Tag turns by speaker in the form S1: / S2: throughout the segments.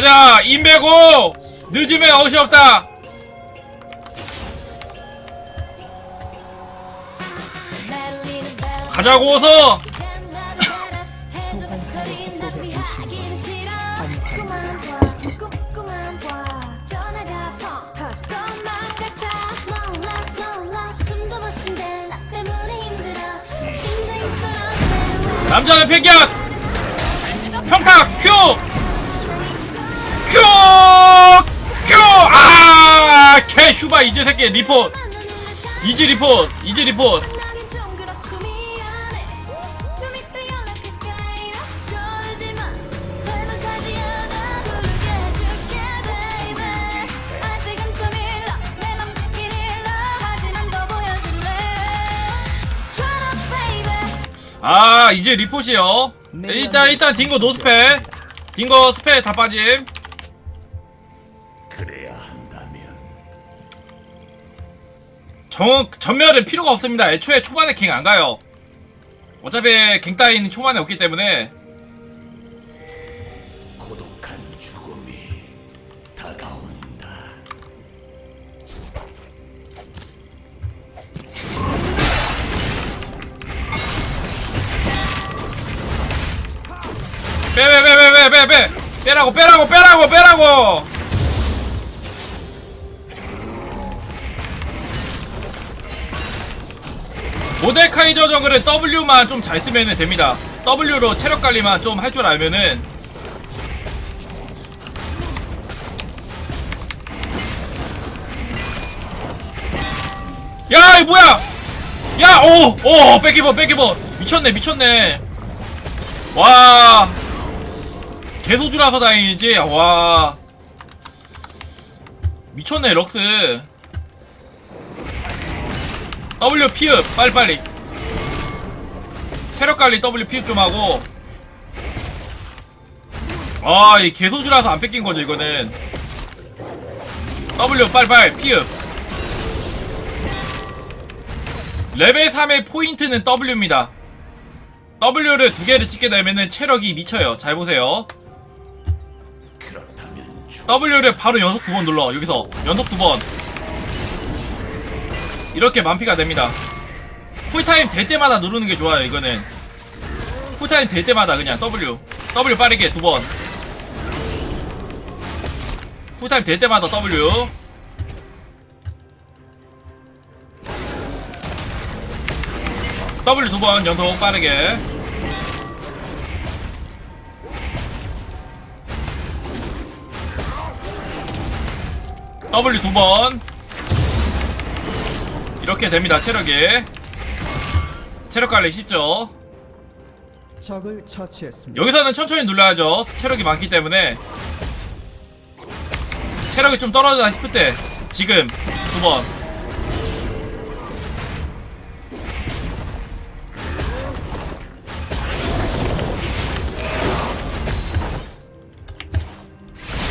S1: 가자 인베고! 늦으면 어시 없다. 가자고 어서! 남자는 패격 평타 큐 큐! 큐! 아! 개 슈바 이제 새끼 리포트 이지 리포트 이지 리포트 아 이제 리포트이요 일단 일단 딩고 노스페 딩고 스페 다 빠짐 정, 전멸은 필요가 없습니다. 애초에 초반에 갱 안 가요. 어차피 갱 따위는 초반에 없기 때문에.
S2: 고독한 죽음이 다가온다.
S1: 빼 빼 빼 빼 빼 빼 빼 빼라고 빼라고 빼라고 빼라고 모데카이저 정글은 W만 좀 잘 쓰면 됩니다 W로 체력 관리만 좀 할 줄 알면은 야, 이 뭐야? 야, 오, 오, 백기버, 백기버. 미쳤네, 미쳤네. 와 개소주라서 다행이지 와 미쳤네 럭스 W 피읍 빨리빨리 체력관리 W 피읍 좀 하고 아이 개소주라서 안 뺏긴 거죠 이거는 W 빨빨 피읍 레벨 3의 포인트는 W입니다 W를 두 개를 찍게 되면은 체력이 미쳐요. 잘 보세요. W를 바로 연속 두 번 눌러. 여기서 연속 두 번. 이렇게 만피가 됩니다. 쿨타임 될 때마다 누르는 게 좋아요. 이거는 쿨타임 될 때마다 그냥 W W 빠르게 두 번. 쿨타임 될 때마다 W. W 두 번 연속 빠르게. W 두 번. 이렇게 됩니다. 체력이. 체력 관리 쉽죠.
S3: 적을 처치했습니다.
S1: 여기서는 천천히 눌러야죠. 체력이 많기 때문에. 체력이 좀 떨어지다 싶을 때 지금 두 번.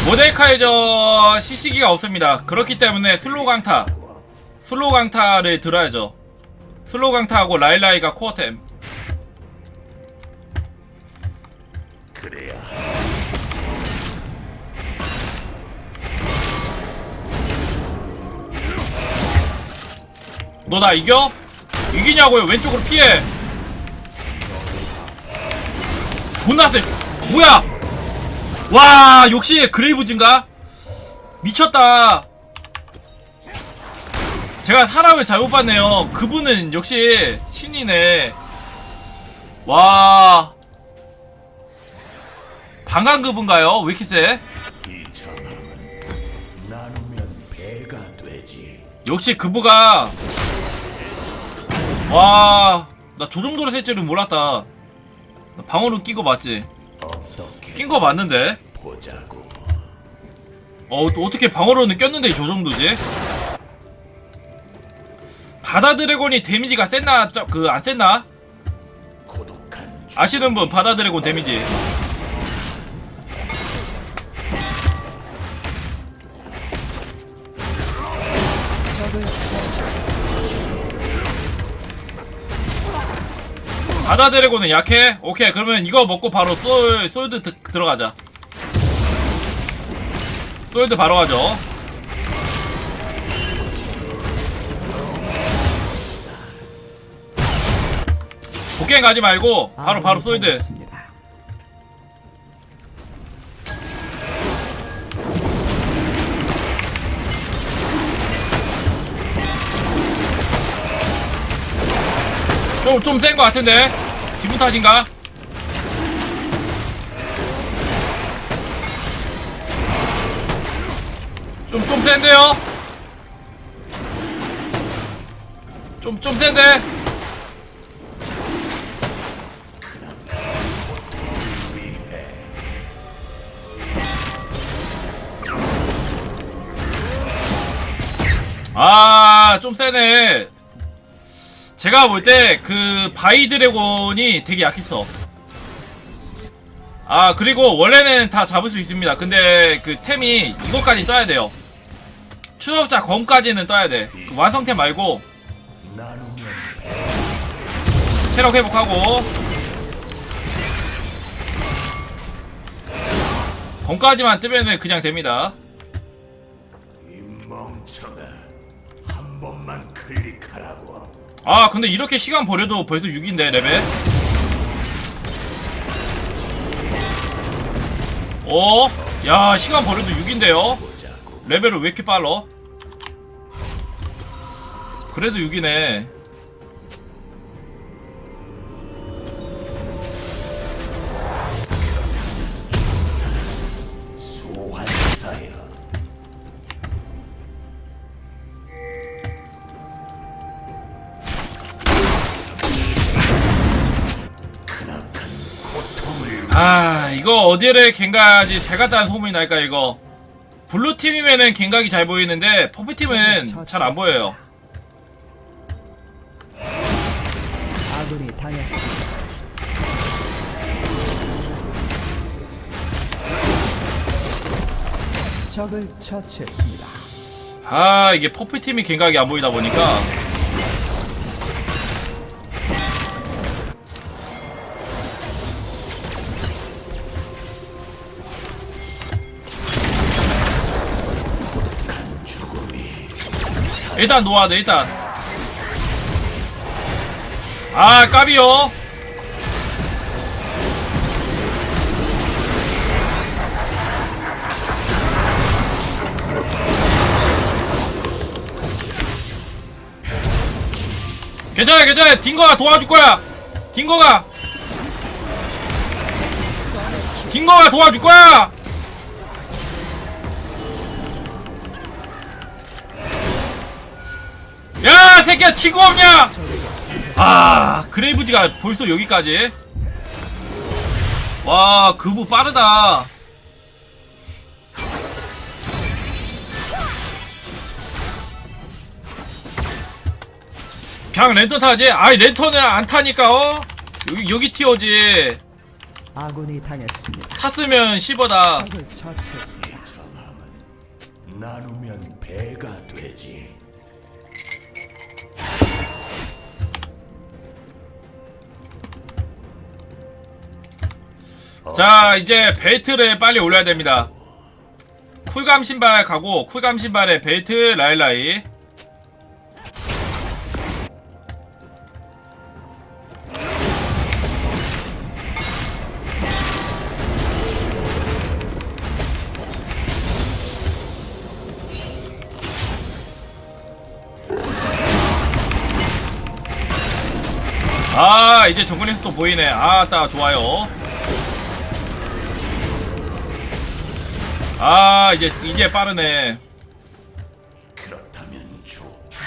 S1: 모데카이저 시시기가 없습니다. 그렇기 때문에 슬로우 강타, 슬로우 강타를 들어야죠. 슬로우 강타하고 라일라이가 코어템.
S2: 그래야
S1: 너 나 이겨? 이기냐고요? 왼쪽으로 피해. 존나 세. 뭐야? 와, 역시 그레이브즈인가? 미쳤다. 제가 사람을 잘못 봤네요. 그분은 역시 신이네. 와. 방한 그분가요? 왜 이렇게 세? 역시 그부가 와, 나 저 정도로 셀 줄은 몰랐다. 낀거 맞지? 낀 거 맞는데? 어, 또 어떻게 방어로는 꼈는데 저 정도지? 바다 드래곤이 데미지가 셌나? 그 안 셌나? 아시는 분 바다 드래곤 데미지. 바다 드래곤은 약해? 오케이 그러면 이거 먹고 바로 솔, 솔드 드, 들어가자 솔드 바로 가죠. 복갱 가지 말고 바로 바로
S3: 아군이
S1: 솔드.
S3: 당했습니다.
S1: 좀좀센거 같은데 기분 탓인가? 좀 좀 센데요? 좀 좀 센데? 좀 세네. 제가 볼 때 그 바이 드래곤이 되게 약했어. 아 그리고 원래는 다 잡을 수 있습니다. 근데 그 템이 이것까지 떠야 돼요. 추적자 검까지는 떠야 돼. 그 완성템 말고 체력 회복하고 검까지만 뜨면은 그냥 됩니다.
S2: 아
S1: 근데 이렇게 시간 버려도 벌써 6인데 레벨 어? 야 시간 버려도 6인데요
S2: 보자고
S1: 레벨을 왜 이렇게 빨라? 그래도 6이네 어디를 갱가지? 잘 갔다는 소문이 날까 이거. 블루팀이면은 갱각이 잘 보이는데 퍼플팀은 잘 안 보여요.
S3: 아군이 당했습니다. 적을 처치했습니다.
S1: 아 이게 퍼플팀이 갱각이 안 보이다 보니까 일단 놓아야 돼 일단. 아 까비요. 괜찮아 괜찮아 딩거가 도와줄 거야. 딩거가. 딩거가 도와줄 거야 새끼야 치고 없냐 아 그레이브즈가 벌써 여기까지 와 그부 빠르다 그냥 랜턴 타지? 아이 랜턴을 안 타니까 어? 여기 여기 튀어지
S3: 아군이 당했습니다.
S1: 탔으면 씹어다
S3: 적을 처치했습니다.
S2: 나누면 배가 되지
S1: 자 이제 벨트를 빨리 올려야 됩니다. 쿨감 신발 가고 쿨감 신발에 벨트 라일라이. 아 이제 정글에서 또 보이네. 아따 좋아요 아 이제 이제 빠르네.
S2: 그렇다면 좋다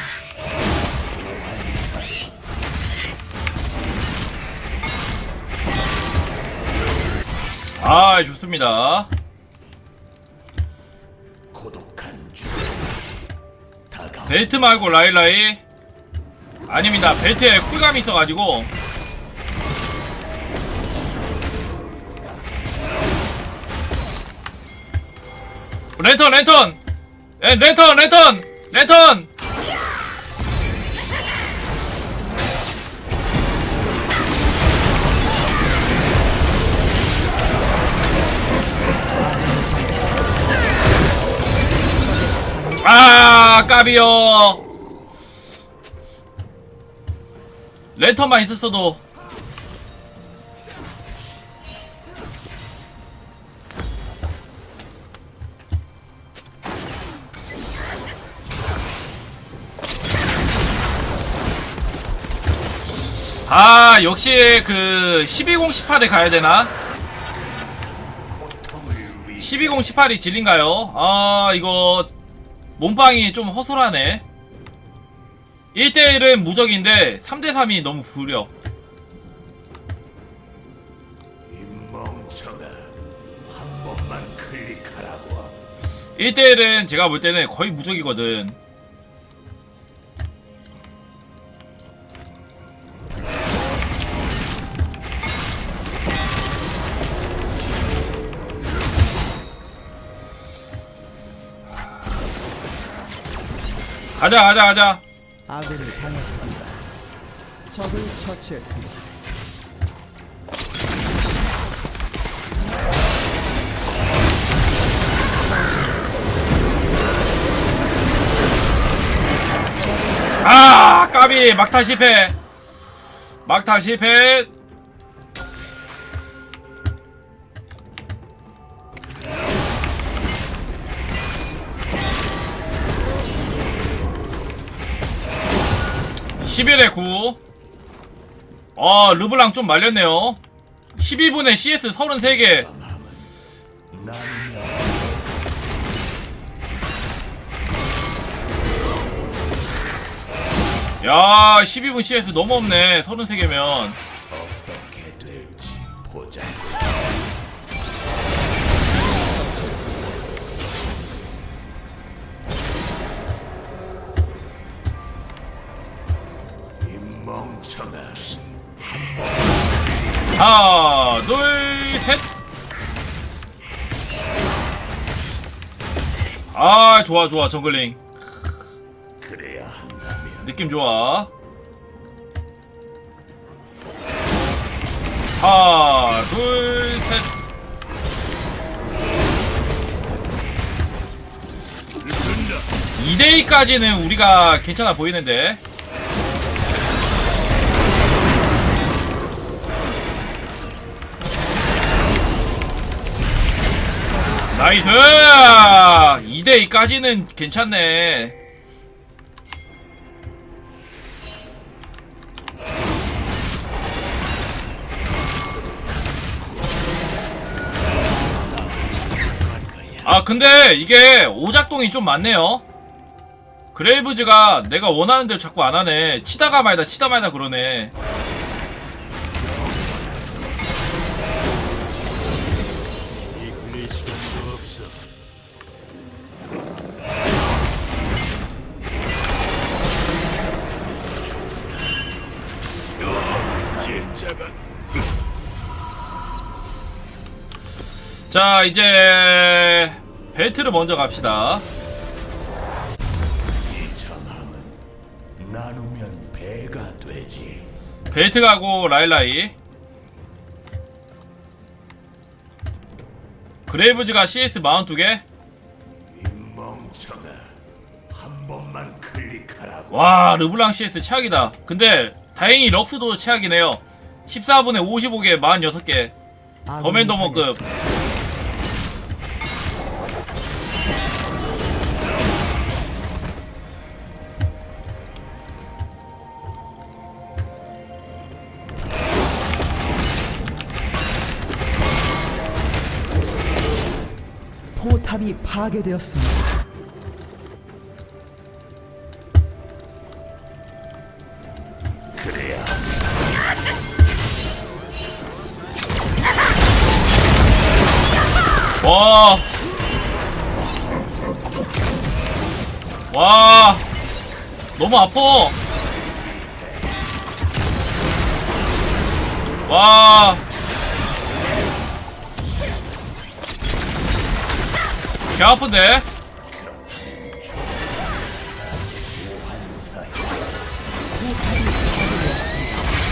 S1: 아 좋습니다.
S2: 고독한 다가오
S1: 벨트 말고 라일라이. 아닙니다. 벨트에 쿨감이 있어가지고 랜턴 랜턴! 에, 랜턴 랜턴! 랜턴! 아 까비요. 랜턴만 있었어도 아 역시 그 12공18에 가야 되나? 12공18이 진린가요? 아 이거 몸빵이 좀 허술하네 1대1은 무적인데 3대3이 너무 구려
S2: 이 멍청아 한 번만 클릭하라고
S1: 1대1은 제가 볼 때는 거의 무적이거든 가자 가자 가자
S3: 아군이 당했습니다. 적을 처치했습니다.
S1: 아 까비 막타 실패 막타 실패 (11에 9) 아 르블랑 좀 말렸네요. 12분에 CS 33개.
S2: 나누면
S1: 야 12분 CS 너무 없네 33개면.
S2: 어떻게 될지 보자
S1: 하나 둘셋. 아 좋아 좋아 정글링.
S2: 그래야
S1: 느낌 좋아. 하나 둘셋. 이대 2까지는 우리가 괜찮아 보이는데 나이스! 2대 2까지는 괜찮네. 아 근데 이게 오작동이 좀 많네요. 그레이브즈가 내가 원하는 대로 자꾸 안 하네. 치다가 말다 치다 말다 그러네 자 이제 벨트를 먼저 갑시다.
S2: 나누면 배가 되지.
S1: 벨트 가고 라일라이. 그레이브즈가 CS 42개?
S2: 이 멍청아 한 번만 클릭하라고.
S1: 와 르블랑 CS 최악이다. 근데 다행히 럭스도 최악이네요. 14분에 55개 46개.
S3: 아군이
S1: 더맨더머급
S3: 파괴되었습니다.
S2: 그래야
S1: 와. 와. 너무 아파. 와. 개 아픈데?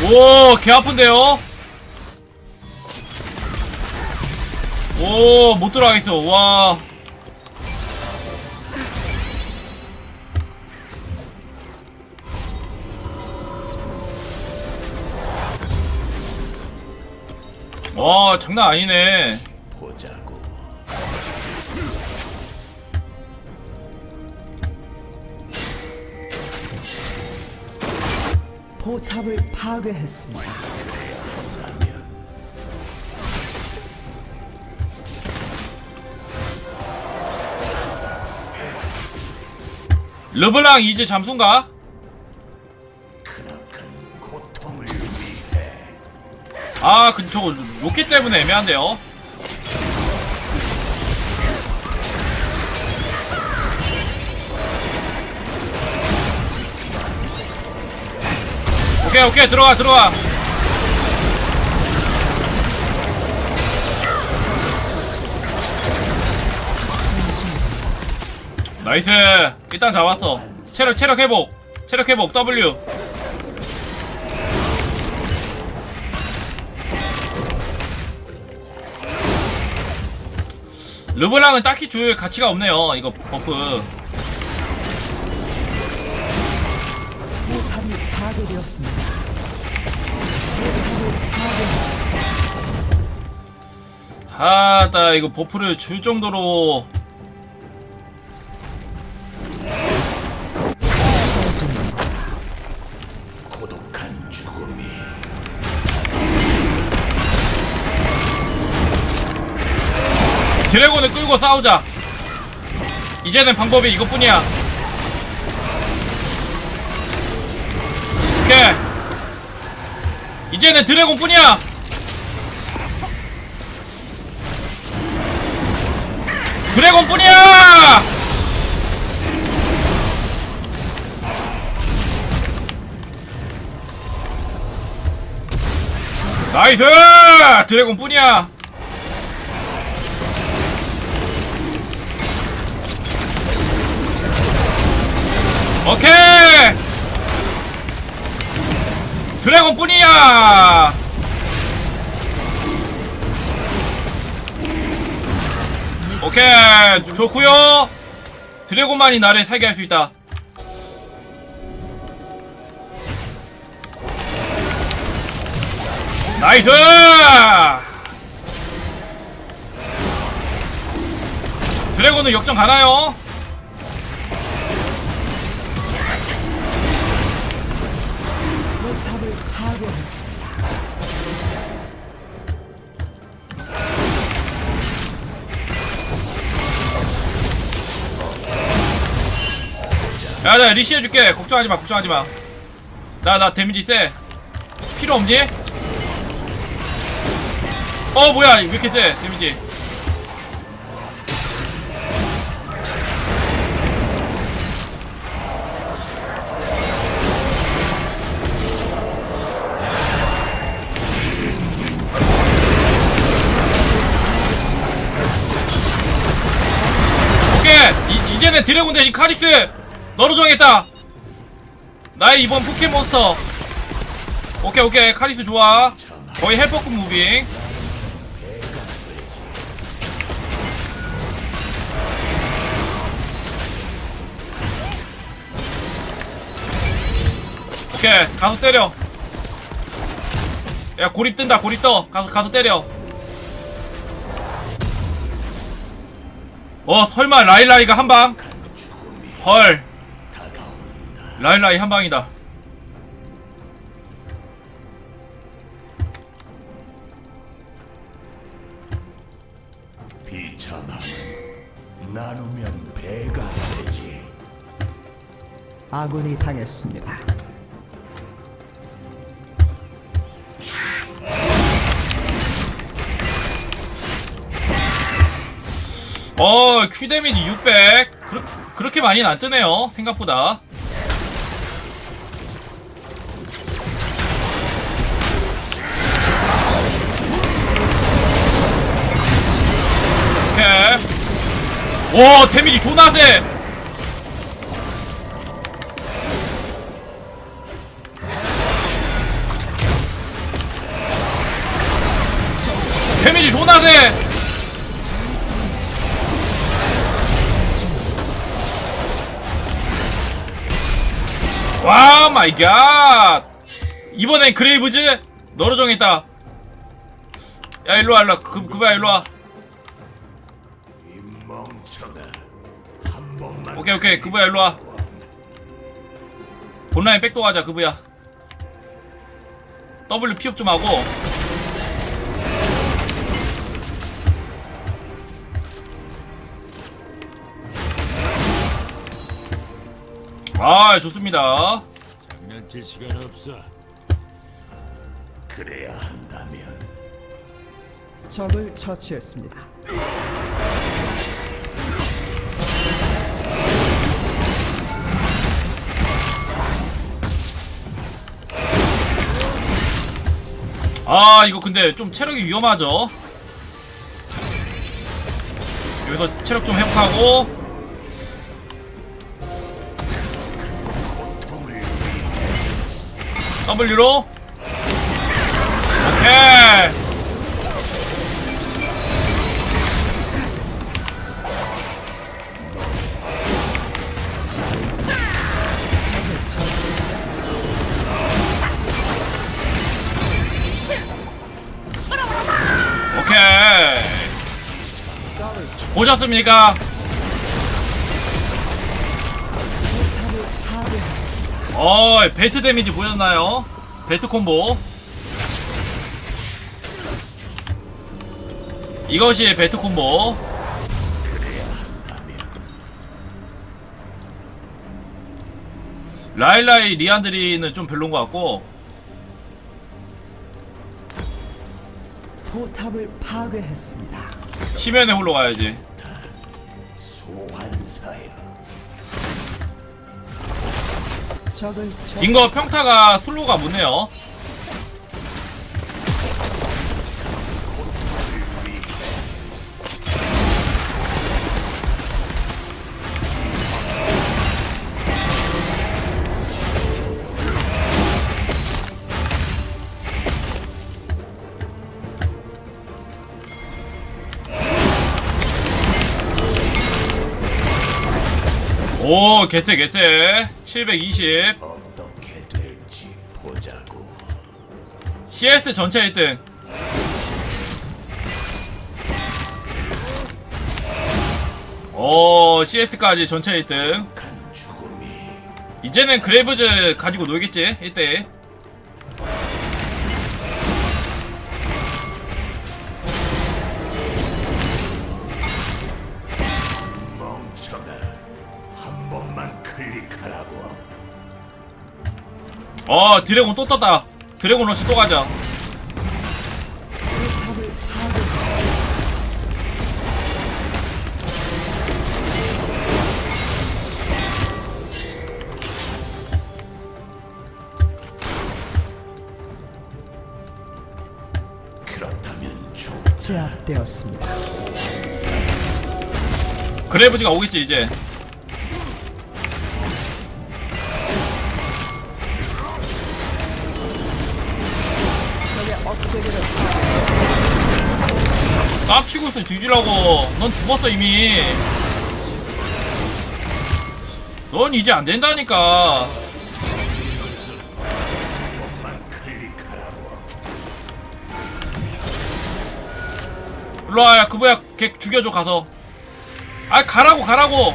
S1: 오, 개 아픈데요? 오, 못 들어가겠어. 와. 와, 장난 아니네.
S2: 보자.
S3: 포탑을 파괴했습니다.
S1: 르블랑 이제 잠수인가? 아, 그 저거 로켓 때문에 애매한데요. 오케이, 오케이, 들어가, 들어가. 나이스. 일단 잡았어. 체력, 체력 회복. 체력 회복, W. 르블랑은 딱히 줄 가치가 없네요. 이거 버프.
S3: 파괴되었습니다.
S1: 하다 이거 버프를 줄 정도로
S3: 써집니다.
S2: 고독한 죽음이
S1: 드래곤을 끌고 싸우자. 이제는 방법이 이것뿐이야. 오케이. 이제는 드래곤뿐이야. 드래곤뿐이야. 나이스! 드래곤뿐이야. 오케이! 드래곤 뿐이야! 오케이, 좋구요 드래곤만이 나를 살게 할 수 있다. 나이스! 드래곤은 역전 가나요? 야, 나 리시 해줄게. 걱정하지 마, 걱정하지 마. 나, 나 데미지 세. 필요 없니? 어, 뭐야, 왜 이렇게 세, 데미지. 이! 이, 이제는 드래곤 대신 카리스! 너로 정했다! 나의 이번 포켓몬스터! 오케이, 오케이. 카리스 좋아. 거의 헬퍼급 무빙. 오케이. 가서 때려. 야, 고립 뜬다, 고립 떠. 가서, 가서 때려. 어, 설마 라일라이가 한 방? 헐. 라일라이 한 방이다.
S2: 비참함은 나누면 배가 되지.
S3: 아군이 당했습니다.
S1: 어, 큐 데미지 600. 그렇, 그렇게 많이는 안 뜨네요. 생각보다. 오케이. 와, 데미지 존나 세! 데미지 존나 세! 마이 갓 이번엔 그레이브즈 너로 정했다. 야 일로와 일로와. 그, 그거야 일로와. 오케이 오케이. 그부야 일로와. 본라인 백도 가자 그부야. W 피업 좀 하고. 아 좋습니다
S4: 장난칠 시간 없어.
S2: 그래야 한다면
S3: 적을 처치했습니다.
S1: 아 이거 근데 좀 체력이 위험하죠 여기서 체력 좀 회복하고 W로 오케이. 오케이 보셨습니까? 어 벨트 데미지 보셨나요? 벨트 콤보 이것이 벨트 콤보 라일라이 리안드리는 좀 별론 것 같고
S3: 포탑을 파괴했습니다.
S1: 치면에 홀로 가야지
S2: 소환사여.
S1: 딩거 평타가 슬로가 묻네요. 오 개쎄 개쎄 720
S2: 어떻게 될지 보자고.
S1: CS 전체 1등. 오 CS까지 전체 1등.
S2: 간 죽음이.
S1: 이제는 그레이브즈 가지고 놀겠지 1대1 어 드래곤 또 떴다 드래곤 러시 또 가자.
S3: 제압되었습니다.
S1: 그레이브즈가 오겠지 이제 있어 뒤지라고. 넌 죽었어 이미. 넌 이제 안 된다니까. 일로와 야 그거야. 걔 죽여줘 가서. 아 가라고 가라고.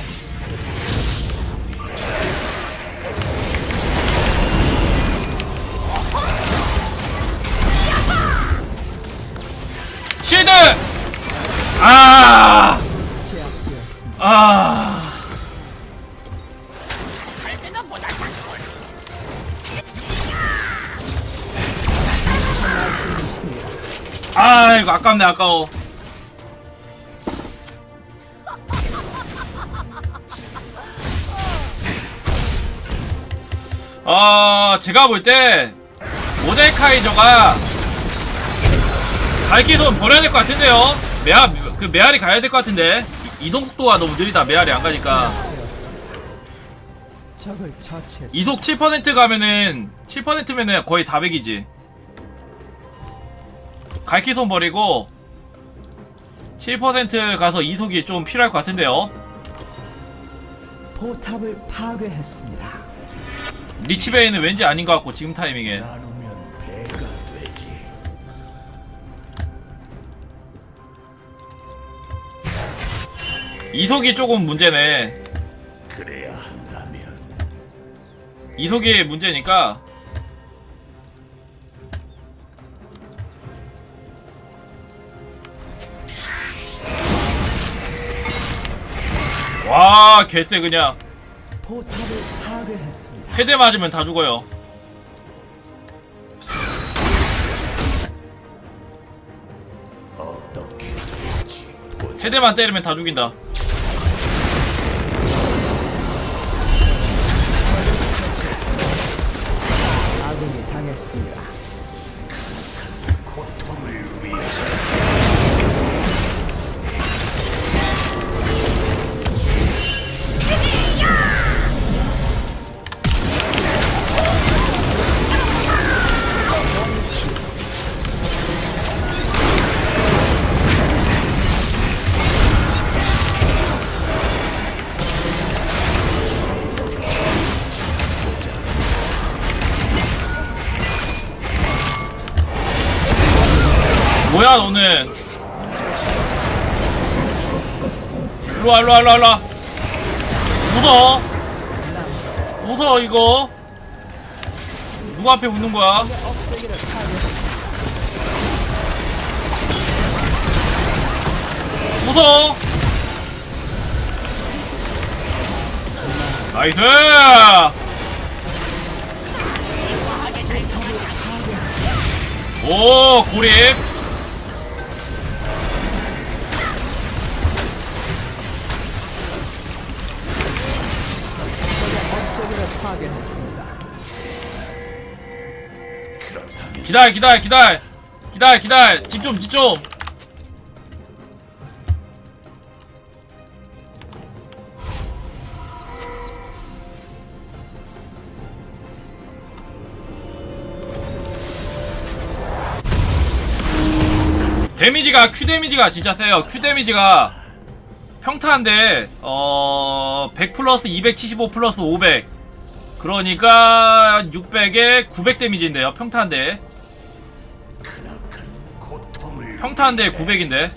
S1: 실드 아. 아. 아 이거 아깝네 아까워 아 제가 볼 때 모데카이저가 발기손 버려야 될 것 같은데요 메아 그 메아리 가야 될 것 같은데 이- 이동 속도가 너무 느리다 메아리 안 가니까. 이속 7% 가면은 7%면은 거의 400이지. 갈키손 버리고 7% 가서 이속이 좀 필요할 것 같은데요.
S3: 포탑을 파괴했습니다.
S1: 리치베이는 왠지 아닌 것 같고 지금 타이밍에 이속이 조금 문제네.
S2: 그래야 한다면
S1: 이속이 문제니까 와 개쎄 그냥
S3: 포탑을 파괴했습니다.
S1: 세대 맞으면 다 죽어요
S2: 어떻게 될지 보자.
S1: 세대만 때리면 다 죽인다 뭐야 너는. 일로와 일로와 일로와 일로와. 웃어 웃어 이거. 누가 앞에 웃는 거야. 웃어 나이스. 오 고립
S3: 파괴했습니다.
S1: 기다려 기다려 기다려. 기다려 기다려. 집좀 집좀 데미지가 Q 데미지가 진짜 세요. Q 데미지가 평타인데 어100 플러스 275 플러스 500 그러니까 600에 900 데미지인데요 평타인데. 평타인데 900인데.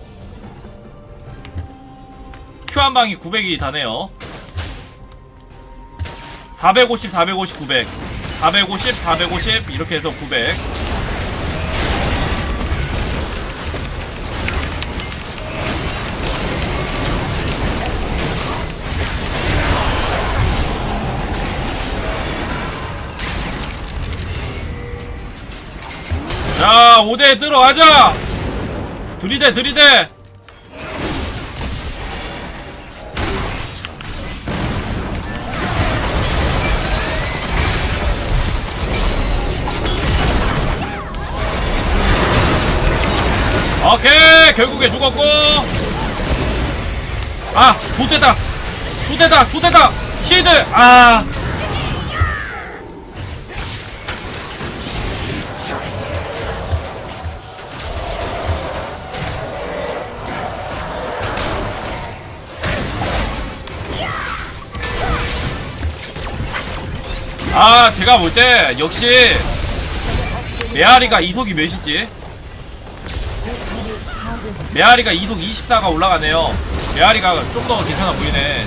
S1: Q 한 방이 900이 다네요. 450 450 900 450 450 이렇게 해서 900 자, 5대 들어가자! 들이대, 들이대! 오케이! 결국에 죽었고! 아! 좋대다! 좋대다! 좋대다! 시드! 아! 아 제가 볼 때 역시 메아리가 이속이 몇이지? 메아리가 이속 24가 올라가네요 메아리가 좀 더 괜찮아 보이네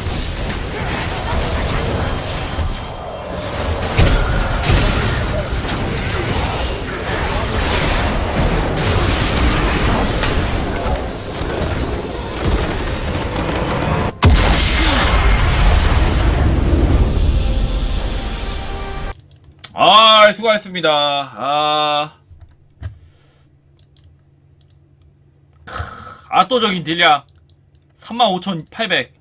S1: 아 수고하셨습니다. 아. 크, 압도적인 딜량. 35,800